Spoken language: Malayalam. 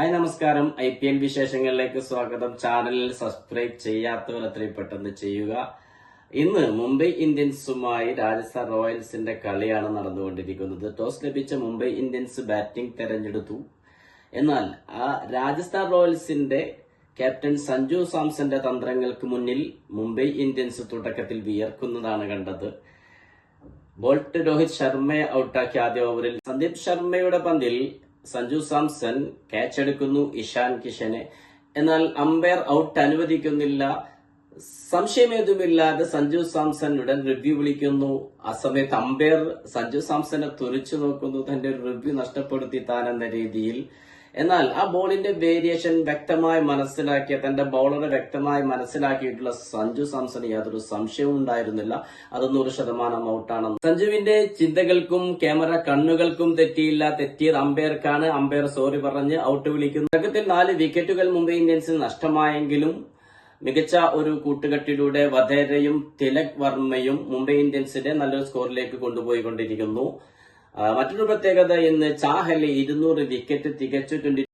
ഹായ് നമസ്കാരം. ഐ പി എൽ വിശേഷങ്ങളിലേക്ക് സ്വാഗതം. ചാനലിൽ സബ്സ്ക്രൈബ് ചെയ്യാത്തവർ എത്രയും പെട്ടെന്ന് ചെയ്യുക. ഇന്ന് മുംബൈ ഇന്ത്യൻസുമായി രാജസ്ഥാൻ റോയൽസിന്റെ കളിയാണ് നടന്നുകൊണ്ടിരിക്കുന്നത്. ടോസ് ലഭിച്ച മുംബൈ ഇന്ത്യൻസ് ബാറ്റിംഗ് തെരഞ്ഞെടുത്തു. എന്നാൽ ആ രാജസ്ഥാൻ റോയൽസിന്റെ ക്യാപ്റ്റൻ സഞ്ജു സാംസന്റെ തന്ത്രങ്ങൾക്ക് മുന്നിൽ മുംബൈ ഇന്ത്യൻസ് തുടക്കത്തിൽ വിയർക്കുന്നതാണ് കണ്ടത്. ബോൾട്ട് രോഹിത് ശർമ്മയെ ഔട്ടാക്കി ആദ്യ ഓവറിൽ സന്ദീപ് ശർമ്മയുടെ പന്തിൽ സഞ്ജു സാംസൺ ക്യാച്ച് എടുക്കുന്നു ഇഷാൻ കിഷനെ. എന്നാൽ അമ്പയർ ഔട്ട് അനുവദിക്കുന്നില്ല. സംശയമേതുമില്ലാതെ സഞ്ജു സാംസൺ ഉടൻ റിവ്യൂ വിളിക്കുന്നു. ആ സമയത്ത് അമ്പയർ സഞ്ജു സാംസനെ തുറിച്ചു നോക്കുന്നു. തന്റെ റിവ്യൂ നഷ്ടപ്പെടുത്തി താൻ എന്ന രീതിയിൽ. എന്നാൽ ആ ബോളിന്റെ വേരിയേഷൻ വ്യക്തമായി മനസ്സിലാക്കിയ തന്റെ ബൗളറെ വ്യക്തമായി മനസ്സിലാക്കിയിട്ടുള്ള സഞ്ജു സാംസൺ യാതൊരു സംശയവും ഉണ്ടായിരുന്നില്ല. അത് നൂറ് ശതമാനം ഔട്ടാണ് സഞ്ജുവിന്റെ ചിന്തകൾക്കും ക്യാമറ കണ്ണുകൾക്കും തെറ്റിയില്ല. തെറ്റിയത് അമ്പയർക്കാണ്. അമ്പയർ സോറി പറഞ്ഞ് ഔട്ട് വിളിക്കുന്നു. തുടക്കത്തിൽ നാല് വിക്കറ്റുകൾ മുംബൈ ഇന്ത്യൻസിന് നഷ്ടമായെങ്കിലും മികച്ച ഒരു കൂട്ടുകെട്ടിലൂടെ വധേരയും തിലക് വർമ്മയും മുംബൈ ഇന്ത്യൻസിനെ നല്ലൊരു സ്കോറിലേക്ക് കൊണ്ടുപോയിക്കൊണ്ടിരിക്കുന്നു. മറ്റൊരു പ്രത്യേകത ഇന്ന് ചാഹലി ഇരുന്നൂറ് വിക്കറ്റ് തികച്ചു ട്വന്റി